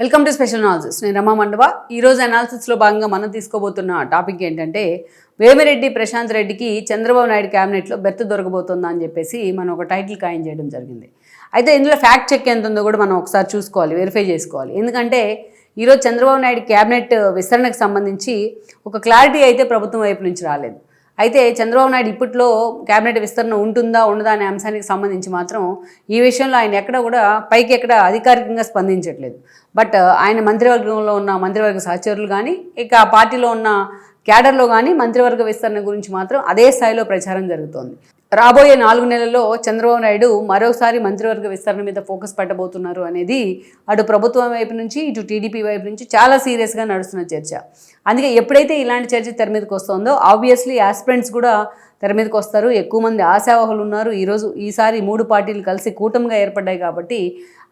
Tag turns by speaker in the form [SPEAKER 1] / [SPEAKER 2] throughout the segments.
[SPEAKER 1] Welcome to special analysis నేను రమా మండవ. ఈరోజు అనాలిసిస్లో భాగంగా మనం తీసుకోబోతున్న టాపిక్ ఏంటంటే వేమిరెడ్డి ప్రశాంత్ రెడ్డికి చంద్రబాబు నాయుడు క్యాబినెట్లో బెర్త్ దొరకబోతుందా అని చెప్పేసి మనం ఒక టైటిల్ ఖాయం చేయడం జరిగింది. అయితే ఇందులో ఫ్యాక్ట్ చెక్ ఎంత ఉందో కూడా మనం ఒకసారి చూసుకోవాలి వెరిఫై చేసుకోవాలి. ఎందుకంటే ఈరోజు చంద్రబాబు నాయుడు క్యాబినెట్ విస్తరణకు సంబంధించి ఒక క్లారిటీ అయితే ప్రభుత్వం వైపు నుంచి రాలేదు. అయితే చంద్రబాబు నాయుడు ఇప్పట్లో కేబినెట్ విస్తరణ ఉంటుందా ఉండదా అనే అంశానికి సంబంధించి మాత్రం ఈ విషయంలో ఆయన ఎక్కడ కూడా పైకి ఎక్కడ అధికారికంగా స్పందించట్లేదు. బట్ ఆయన మంత్రివర్గంలో ఉన్న మంత్రివర్గ సహచరులు కానీ ఇక ఆ పార్టీలో ఉన్న క్యాడర్లో కానీ మంత్రివర్గ విస్తరణ గురించి మాత్రం అదే స్థాయిలో ప్రచారం జరుగుతోంది. రాబోయే నాలుగు నెలల్లో చంద్రబాబు నాయుడు మరోసారి మంత్రివర్గ విస్తరణ మీద ఫోకస్ పెట్టబోతున్నారు అనేది అటు ప్రభుత్వం వైపు నుంచి ఇటు టీడీపీ వైపు నుంచి చాలా సీరియస్గా నడుస్తున్న చర్చ. అందుకే ఎప్పుడైతే ఇలాంటి చర్చ తెర మీదకి వస్తుందో ఆబ్వియస్లీ ఆస్పిరెంట్స్ కూడా తెర మీదకి వస్తారు. ఎక్కువ మంది ఆశావహులు ఉన్నారు. ఈరోజు ఈసారి మూడు పార్టీలు కలిసి కూటమిగా ఏర్పడ్డాయి కాబట్టి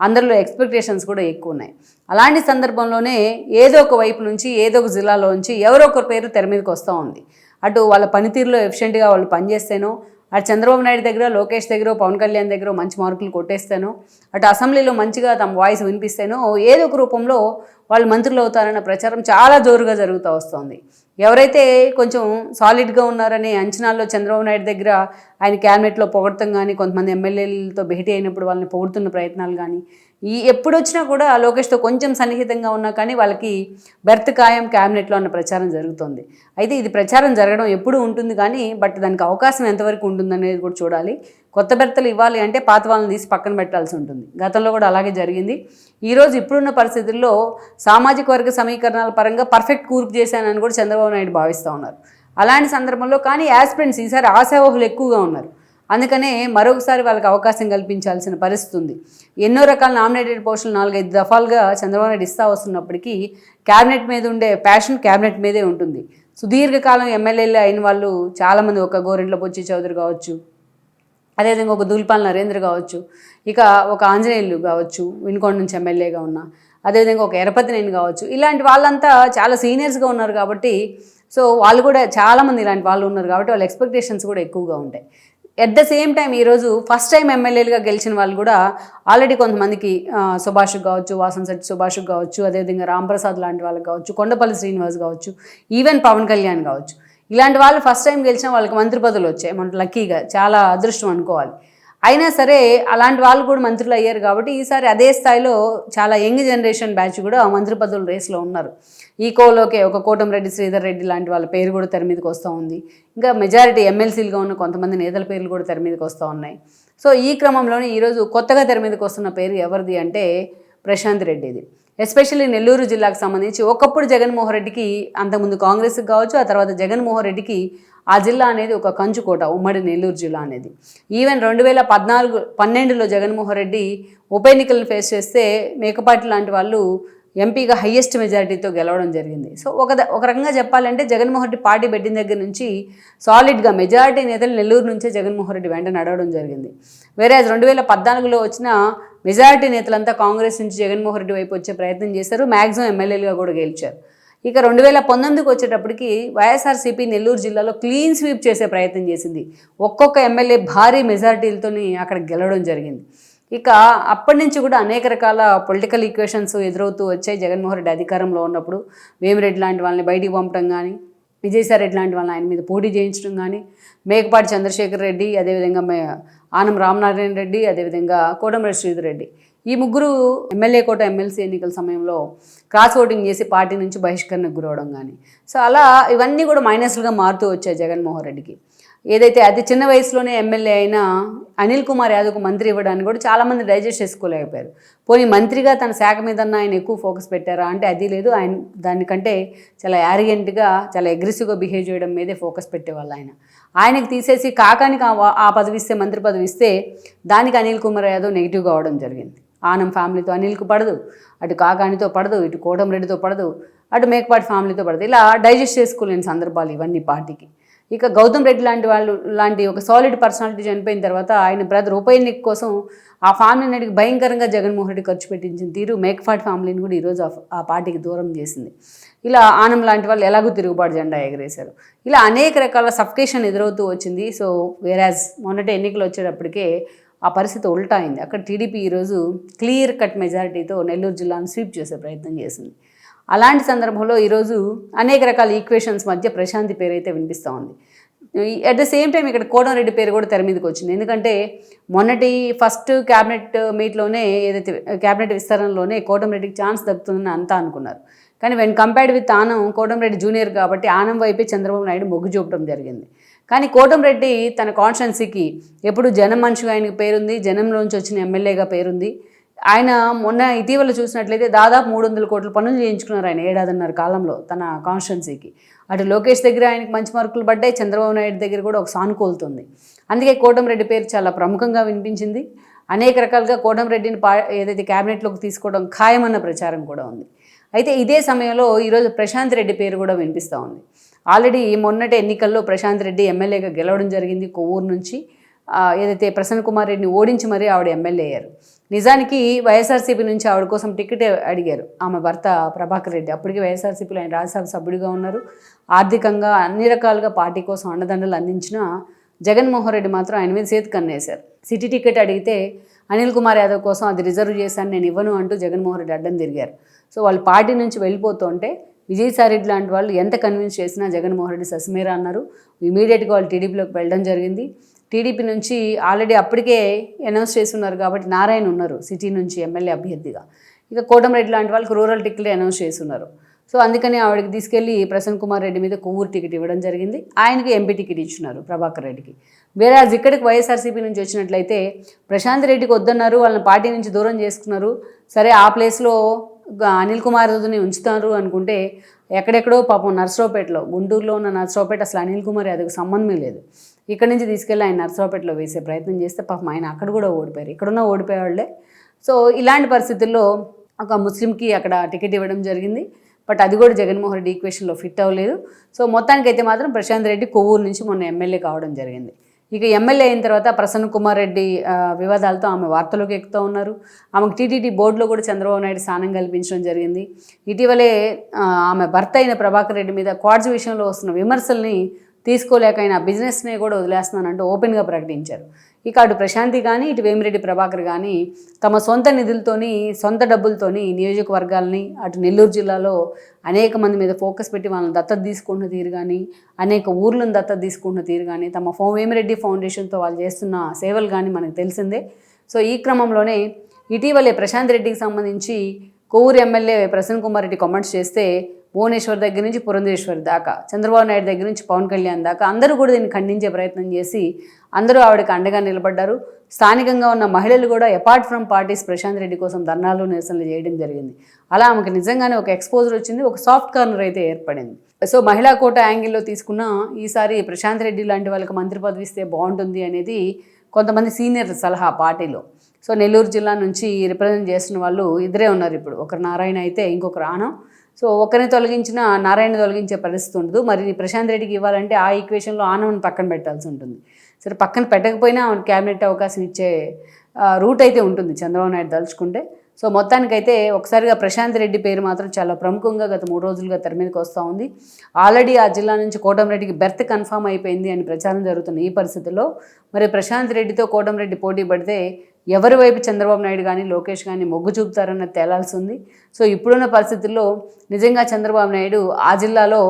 [SPEAKER 1] అందరిలో ఎక్స్పెక్టేషన్స్ కూడా ఎక్కువ ఉన్నాయి. అలాంటి సందర్భంలోనే ఏదో ఒక వైపు నుంచి ఏదో ఒక జిల్లాలోంచి ఎవరో ఒకరి పేరు తెర మీదకి వస్తూ ఉంది. అటు వాళ్ళ పనితీరులో ఎఫిషియెంట్గా వాళ్ళు పనిచేస్తేనో అటు చంద్రబాబు నాయుడు దగ్గర లోకేష్ దగ్గర పవన్ కళ్యాణ్ దగ్గర మంచి మార్కులు కొట్టేస్తాను. అటు అసెంబ్లీలో మంచిగా తమ వాయిస్ వినిపిస్తేనో. ఏదో ఒక రూపంలో వాళ్ళు మంత్రులు అవుతారన్న ప్రచారం చాలా జోరుగా జరుగుతూ వస్తుంది. ఎవరైతే కొంచెం సాలిడ్గా ఉన్నారనే అంచనాల్లో చంద్రబాబు నాయుడు దగ్గర ఆయన క్యాబినెట్లో పొగడతాం కానీ కొంతమంది ఎమ్మెల్యేలతో భేటీ అయినప్పుడు వాళ్ళని పొగుడుతున్న ప్రయత్నాలు కానీ ఈ ఎప్పుడు వచ్చినా కూడా లోకేష్తో కొంచెం సన్నిహితంగా ఉన్నా కానీ వాళ్ళకి బెర్త్ ఖాయం క్యాబినెట్లో అన్న ప్రచారం జరుగుతుంది. అయితే ఇది ప్రచారం జరగడం ఎప్పుడు ఉంటుంది కానీ బట్ దానికి అవకాశం ఎంతవరకు ఉంటుందనేది కూడా చూడాలి. కొత్త బెర్తలు ఇవ్వాలి అంటే పాత వాళ్ళని తీసి పక్కన పెట్టాల్సి ఉంటుంది. గతంలో కూడా అలాగే జరిగింది. ఈరోజు ఇప్పుడున్న పరిస్థితుల్లో సామాజిక వర్గ సమీకరణాల పరంగా పర్ఫెక్ట్ కూర్పు చేశానని కూడా చంద్రబాబు నాయుడు భావిస్తూ ఉన్నారు. అలాంటి సందర్భంలో కానీ యాస్పిరెంట్స్ ఈసారి ఆశావహులు ఎక్కువగా ఉన్నారు. అందుకనే మరొకసారి వాళ్ళకి అవకాశం కల్పించాల్సిన పరిస్థితి ఉంది. ఎన్నో రకాల నామినేటెడ్ పోస్టులు నాలుగైదు దఫాలుగా చంద్రబాబు నాయుడు ఇస్తా వస్తున్నప్పటికీ క్యాబినెట్ మీద ఉండే ప్యాషన్ క్యాబినెట్ మీదే ఉంటుంది. సుదీర్ఘకాలం ఎమ్మెల్యేలు అయిన వాళ్ళు చాలామంది ఒక గోరెంట్ల బొచ్చి చౌదరి కావచ్చు అదేవిధంగా ఒక దూల్పాల్ నరేంద్ర కావచ్చు ఇక ఒక ఆంజనేయులు కావచ్చు వినుకొండ నుంచి ఎమ్మెల్యేగా ఉన్న అదేవిధంగా ఒక ఎరపతినేని కావచ్చు ఇలాంటి వాళ్ళంతా చాలా సీనియర్స్గా ఉన్నారు కాబట్టి సో వాళ్ళు కూడా చాలామంది ఇలాంటి వాళ్ళు ఉన్నారు కాబట్టి వాళ్ళ ఎక్స్పెక్టేషన్స్ కూడా ఎక్కువగా ఉంటాయి. ఎట్ ద సేమ్ టైం ఈరోజు ఫస్ట్ టైం ఎమ్మెల్యేలుగా గెలిచిన వాళ్ళు కూడా ఆల్రెడీ కొంతమందికి సుభాష్ కావచ్చు వాసన్ శెట్టి సుభాష్ కావచ్చు అదేవిధంగా రాంప్రసాద్ లాంటి వాళ్ళకి కావచ్చు కొండపల్లి శ్రీనివాస్ కావచ్చు ఈవెన్ పవన్ కళ్యాణ్ కావచ్చు. ఇలాంటి వాళ్ళు ఫస్ట్ టైం గెలిచిన వాళ్ళకి మంత్రి పదవులు వచ్చాయి. మన లక్కీగా చాలా అదృష్టం అనుకోవాలి. అయినా సరే అలాంటి వాళ్ళు కూడా మంత్రులు అయ్యారు కాబట్టి ఈసారి అదే స్థాయిలో చాలా యంగ్ జనరేషన్ బ్యాచ్ కూడా మంత్రి పదవుల రేస్లో ఉన్నారు. ఈ కోలోకే ఒక కోటంరెడ్డి శ్రీధర్ రెడ్డి లాంటి వాళ్ళ పేరు కూడా తెర మీదకి వస్తూ ఉంది. ఇంకా మెజారిటీ ఎమ్మెల్సీలుగా ఉన్న కొంతమంది నేతల పేర్లు కూడా తెర మీదకి వస్తూ ఉన్నాయి. సో ఈ క్రమంలోనే ఈరోజు కొత్తగా తెర మీదకి వస్తున్న పేరు ఎవరిది అంటే ప్రశాంత్ రెడ్డిది. ఎస్పెషల్లీ నెల్లూరు జిల్లాకు సంబంధించి ఒకప్పుడు జగన్మోహన్ రెడ్డికి అంతకుముందు కాంగ్రెస్కి కావచ్చు ఆ తర్వాత జగన్మోహన్ రెడ్డికి ఆ జిల్లా అనేది ఒక కంచుకోట ఉమ్మడి నెల్లూరు జిల్లా అనేది. ఈవెన్ రెండు వేల పద్నాలుగు పన్నెండులో జగన్మోహన్ రెడ్డి ఉప ఎన్నికలను ఫేస్ చేస్తే మేకపాటి లాంటి వాళ్ళు ఎంపీగా హయ్యెస్ట్ మెజారిటీతో గెలవడం జరిగింది. సో ఒక ఒక రకంగా చెప్పాలంటే జగన్మోహన్ రెడ్డి పార్టీ పెట్టిన దగ్గర నుంచి సాలిడ్గా మెజారిటీ నేతలు నెల్లూరు నుంచే జగన్మోహన్ రెడ్డి వెంట నడవడం జరిగింది. వేరే రెండు వేల పద్నాలుగులో వచ్చిన మెజారిటీ నేతలంతా కాంగ్రెస్ నుంచి జగన్మోహన్ రెడ్డి వైపు వచ్చే ప్రయత్నం చేశారు. మ్యాక్సిమం ఎమ్మెల్యేలుగా కూడా గెలిచారు. ఇక రెండు వేల పంతొమ్మిదికి వచ్చేటప్పటికి వైఎస్ఆర్సీపీ నెల్లూరు జిల్లాలో క్లీన్ స్వీప్ చేసే ప్రయత్నం చేసింది. ఒక్కొక్క ఎమ్మెల్యే భారీ మెజారిటీలతోని అక్కడ గెలవడం జరిగింది. ఇక అప్పటి నుంచి కూడా అనేక రకాల పొలిటికల్ ఈక్వేషన్స్ ఎదురవుతూ వచ్చాయి జగన్మోహన్ రెడ్డి అధికారంలో ఉన్నప్పుడు. వేమిరెడ్డి లాంటి వాళ్ళని బయటికి పంపడం కానీ విజయసాయి రెడ్డి లాంటి వాళ్ళని ఆయన మీద పోటీ చేయించడం కానీ మేకపాటి చంద్రశేఖర్ రెడ్డి అదేవిధంగా మే ఆనం రామనారాయణ రెడ్డి అదేవిధంగా కోటమిరెడ్డి శ్రీధర్ రెడ్డి. ఈ ముగ్గురు ఎమ్మెల్యే కోట ఎమ్మెల్సీ ఎన్నికల సమయంలో క్రాస్ ఓటింగ్ చేసి పార్టీ నుంచి బహిష్కరణకు గురవడం కానీ. సో అలా ఇవన్నీ కూడా మైనస్లుగా మారుతూ వచ్చాయి జగన్మోహన్ రెడ్డికి. ఏదైతే అతి చిన్న వయసులోనే ఎమ్మెల్యే అయినా అనిల్ కుమార్ యాదవ్కు మంత్రి ఇవ్వడానికి కూడా చాలామంది డైజెస్ట్ చేసుకోలేకపోయారు. పోనీ మంత్రిగా తన శాఖ మీద ఆయన ఎక్కువ ఫోకస్ పెట్టారా? అంటే అది లేదు. ఆయన దానికంటే చాలా యారిగెంట్గా చాలా అగ్రెసివ్గా బిహేవ్ చేయడం మీదే ఫోకస్ పెట్టేవాళ్ళు ఆయన. ఆయనకి తీసేసి కాకానికి ఆ ఆ పదవి ఇస్తే మంత్రి పదవి ఇస్తే దానికి అనిల్ కుమార్ యాదవ్ నెగిటివ్గా అవడం జరిగింది. ఆనం ఫ్యామిలీతో అనిల్కు పడదు. అటు కాకానితో పడదు. ఇటు కోటంరెడ్డితో పడదు. అటు మేకపాటి ఫ్యామిలీతో పడదు. ఇలా డైజెస్ట్ చేసుకోలేని సందర్భాలు ఇవన్నీ పార్టీకి. ఇక గౌతమ్ రెడ్డి లాంటి వాళ్ళు లాంటి ఒక సాలిడ్ పర్సనాలిటీ చనిపోయిన తర్వాత ఆయన బ్రదర్ ఉప ఎన్నిక కోసం ఆ ఫ్యామిలీ నడికి భయంకరంగా జగన్మోహన్ రెడ్డి ఖర్చు పెట్టించిన తీరు మేకపాటి ఫ్యామిలీని కూడా ఈరోజు ఆ- ఆ పార్టీకి దూరం చేసింది. ఇలా ఆనం లాంటి వాళ్ళు ఎలాగో తిరుగుబాటు జెండా ఎగరేశారు. ఇలా అనేక రకాల సఫికేషన్ ఎదురవుతూ వచ్చింది. సో వేరాజ్ మొన్నటి ఎన్నికలు వచ్చేటప్పటికే ఆ పరిస్థితి ఉల్టా అయింది. అక్కడ టీడీపీ ఈరోజు క్లియర్ కట్ మెజారిటీతో నెల్లూరు జిల్లాను స్వీప్ చేసే ప్రయత్నం చేసింది. అలాంటి సందర్భంలో ఈరోజు అనేక రకాల ఈక్వేషన్స్ మధ్య ప్రశాంతి పేరు అయితే వినిపిస్తూ ఉంది. అట్ ద సేమ్ టైం ఇక్కడ కోటంరెడ్డి పేరు కూడా తెర మీదకి వచ్చింది. ఎందుకంటే మొన్నటి ఫస్ట్ క్యాబినెట్ మీట్లోనే ఏదైతే క్యాబినెట్ విస్తరణలోనే కోటంరెడ్డికి ఛాన్స్ దక్కుతుందని అంతా అనుకున్నారు. కానీ when compared with Anam Kotamreddy junior కాబట్టి ఆనం వైపే చంద్రబాబు నాయుడు మొగ్గు చూపడం జరిగింది. కానీ కోటంరెడ్డి తన కాన్స్టెన్సీకి ఎప్పుడు జనం మనిషిగా ఆయనకు పేరుంది జనంలోంచి వచ్చిన ఎమ్మెల్యేగా పేరుంది. ఆయన మొన్న ఇటీవల చూసినట్లయితే దాదాపు మూడు వందల కోట్ల పనులు చేయించుకున్నారు ఆయన ఏడాదిన్నర కాలంలో తన కాన్స్టిట్యున్సీకి. అటు లోకేష్ దగ్గర ఆయనకు మంచి మార్కులు పడ్డాయి చంద్రబాబు నాయుడు దగ్గర కూడా ఒక సానుకూలుతుంది అందుకే కోటంరెడ్డి పేరు చాలా ప్రముఖంగా వినిపించింది. అనేక రకాలుగా కోటంరెడ్డిని పా ఏదైతే క్యాబినెట్లోకి తీసుకోవడం ఖాయమన్న ప్రచారం కూడా ఉంది. అయితే ఇదే సమయంలో ఈరోజు ప్రశాంత్ రెడ్డి పేరు కూడా వినిపిస్తూ ఉంది. ఆల్రెడీ మొన్నటి ఎన్నికల్లో ప్రశాంత్ రెడ్డి ఎమ్మెల్యేగా గెలవడం జరిగింది కొవ్వూరు నుంచి. ఏదైతే ప్రసన్న కుమార్ రెడ్డిని ఓడించి మరీ ఆవిడ ఎమ్మెల్యే అయ్యారు. నిజానికి వైఎస్ఆర్సీపీ నుంచి ఆవిడ కోసం టికెట్ అడిగారు ఆమె భర్త ప్రభాకర్ రెడ్డి. అప్పటికి వైఎస్ఆర్సీపీలో ఆయన రాజ్యసభ సభ్యుడిగా ఉన్నారు. ఆర్థికంగా అన్ని రకాలుగా పార్టీ కోసం అండదండలు అందించిన జగన్మోహన్ రెడ్డి మాత్రం ఆయన మీద చేతి కన్నేశారు. సిటీ టికెట్ అడిగితే అనిల్ కుమార్ యాదవ్ కోసం అది రిజర్వ్ చేశాను నేను ఇవ్వను అంటూ జగన్మోహన్ రెడ్డి అడ్డం తిరిగారు. సో వాళ్ళు పార్టీ నుంచి వెళ్ళిపోతుంటే విజయసాయి రెడ్డి లాంటి వాళ్ళు ఎంత కన్విన్స్ చేసినా జగన్మోహన్ రెడ్డి ససిమేరా అన్నారు. ఇమీడియట్గా వాళ్ళు టీడీపీలోకి వెళ్ళడం జరిగింది. టీడీపీ నుంచి ఆల్రెడీ అప్పటికే అనౌన్స్ చేస్తున్నారు కాబట్టి నారాయణ ఉన్నారు సిటీ నుంచి ఎమ్మెల్యే అభ్యర్థిగా. ఇక కోటంరెడ్డి లాంటి వాళ్ళకి రూరల్ టికెట్ అనౌన్స్ చేస్తున్నారు. సో అందుకని ఆవిడకి తీసుకెళ్ళి ప్రసన్న కుమార్ రెడ్డి మీద కొవ్వూరు టికెట్ ఇవ్వడం జరిగింది. ఆయనకి ఎంపీ టికెట్ ఇచ్చినారు ప్రభాకర్ రెడ్డికి. వేరే ఇక్కడికి వైఎస్ఆర్సీపీ నుంచి వచ్చినట్లయితే ప్రశాంత్ రెడ్డికి వద్దన్నారు వాళ్ళని పార్టీ నుంచి దూరం చేసుకున్నారు. సరే ఆ ప్లేస్లో అనిల్ కుమార్ యాదవ్ని ఉంచుతారు అనుకుంటే ఎక్కడెక్కడో పాపం నర్సరావుపేటలో గుంటూరులో ఉన్న నర్సరావుపేట అసలు అనిల్ కుమార్ యాదవ్కి సంబంధమే లేదు. ఇక్కడ నుంచి తీసుకెళ్ళి ఆయన నర్సరావుపేటలో వేసే ప్రయత్నం చేస్తే పాపం ఆయన అక్కడ కూడా ఓడిపోయారు. ఇక్కడున్న ఓడిపోయేవాళ్ళే. సో ఇలాంటి పరిస్థితుల్లో ఒక ముస్లింకి అక్కడ టికెట్ ఇవ్వడం జరిగింది. బట్ అది కూడా జగన్మోహన్ రెడ్డి ఈక్వేషన్లో ఫిట్ అవ్వలేదు. సో మొత్తానికైతే మాత్రం ప్రశాంత్ రెడ్డి కొవ్వూరు నుంచి మొన్న ఎమ్మెల్యే కావడం జరిగింది. ఇక ఎమ్మెల్యే అయిన తర్వాత ప్రసన్న కుమార్ రెడ్డి వివాదాలతో ఆమె వార్తలోకి ఎక్కుతూ ఉన్నారు. ఆమెకు టీటీడీ బోర్డులో కూడా చంద్రబాబు నాయుడు స్థానం కల్పించడం జరిగింది. ఇటీవలే ఆమె భర్త అయిన ప్రభాకర్ రెడ్డి మీద క్వాడ్స్ విషయంలో వస్తున్న విమర్శల్ని తీసుకోలేక ఆయన బిజినెస్ని కూడా వదిలేస్తున్నానంటూ ఓపెన్గా ప్రకటించారు. ఇక అటు ప్రశాంతి కానీ ఇటు వేమిరెడ్డి ప్రభాకర్ కానీ తమ సొంత నిధులతోని సొంత డబ్బులతోని నియోజకవర్గాలని అటు నెల్లూరు జిల్లాలో అనేక మంది మీద ఫోకస్ పెట్టి వాళ్ళని దత్తత తీసుకుంటున్న తీరు కానీ అనేక ఊర్లను దత్తత తీసుకుంటున్న తీరు కానీ తమ ఫో వేమిరెడ్డి ఫౌండేషన్తో వాళ్ళు చేస్తున్న సేవలు కానీ మనకు తెలిసిందే. సో ఈ క్రమంలోనే ఇటీవలే ప్రశాంత్ రెడ్డికి సంబంధించి కొవ్వూరు ఎమ్మెల్యే ప్రసన్న కుమార్ రెడ్డి కామెంట్స్ చేస్తే భువనేశ్వర్ దగ్గర నుంచి పురంధేశ్వర్ దాకా చంద్రబాబు నాయుడు దగ్గర నుంచి పవన్ కళ్యాణ్ దాకా అందరూ కూడా దీన్ని ఖండించే ప్రయత్నం చేసి అందరూ ఆవిడకి అండగా నిలబడ్డారు. స్థానికంగా ఉన్న మహిళలు కూడా apart from parties Prashanth Reddy కోసం ధర్నాలు నిరసనలు చేయడం జరిగింది. అలా ఆమెకు నిజంగానే ఒక ఎక్స్పోజర్ వచ్చింది ఒక సాఫ్ట్ కార్నర్ అయితే ఏర్పడింది. సో మహిళా కోట యాంగిల్లో తీసుకున్న ఈసారి ప్రశాంత్ రెడ్డి లాంటి వాళ్ళకి మంత్రి పదవి ఇస్తే బాగుంటుంది అనేది కొంతమంది సీనియర్ సలహా పార్టీలో. సో నెల్లూరు జిల్లా నుంచి రిప్రజెంట్ చేస్తున్న వాళ్ళు ఇద్దరే ఉన్నారు ఇప్పుడు. ఒకరు నారాయణ అయితే ఇంకొకరు ఆనం. సో ఒకరిని తొలగించిన నారాయణ తొలగించే పరిస్థితి ఉండదు. మరి ప్రశాంత్ రెడ్డికి ఇవ్వాలంటే ఆ ఈక్వేషన్లో ఆనవని పక్కన పెట్టాల్సి ఉంటుంది. సరే పక్కన పెట్టకపోయినా ఆమె క్యాబినెట్ అవకాశం ఇచ్చే రూట్ అయితే ఉంటుంది చంద్రబాబు నాయుడు తలుచుకుంటే. సో మొత్తానికైతే ఒకసారిగా ప్రశాంత్ రెడ్డి పేరు మాత్రం చాలా ప్రముఖంగా గత మూడు రోజులుగా తెర మీదకి వస్తూ ఉంది. ఆల్రెడీ ఆ జిల్లా నుంచి కోటంరెడ్డికి బెర్త్ కన్ఫామ్ అయిపోయింది అని ప్రచారం జరుగుతున్న ఈ పరిస్థితుల్లో మరి ప్రశాంత్ రెడ్డితో కోటంరెడ్డి పోటీ పడితే ఎవరి వైపు చంద్రబాబు నాయుడు కానీ లోకేష్ కానీ మొగ్గు చూపుతారన్నది తేలాల్సి ఉంది. సో ఇప్పుడున్న పరిస్థితుల్లో నిజంగా చంద్రబాబు నాయుడు ఆ జిల్లాలో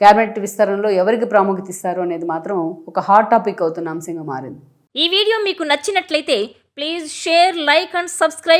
[SPEAKER 1] క్యాబినెట్ విస్తరణలో ఎవరికి ప్రాముఖ్యత ఇస్తారు అనేది మాత్రం ఒక హాట్ టాపిక్ అవుతున్న అంశంగా మారింది.
[SPEAKER 2] ఈ వీడియో మీకు నచ్చినట్లయితే please share like and subscribe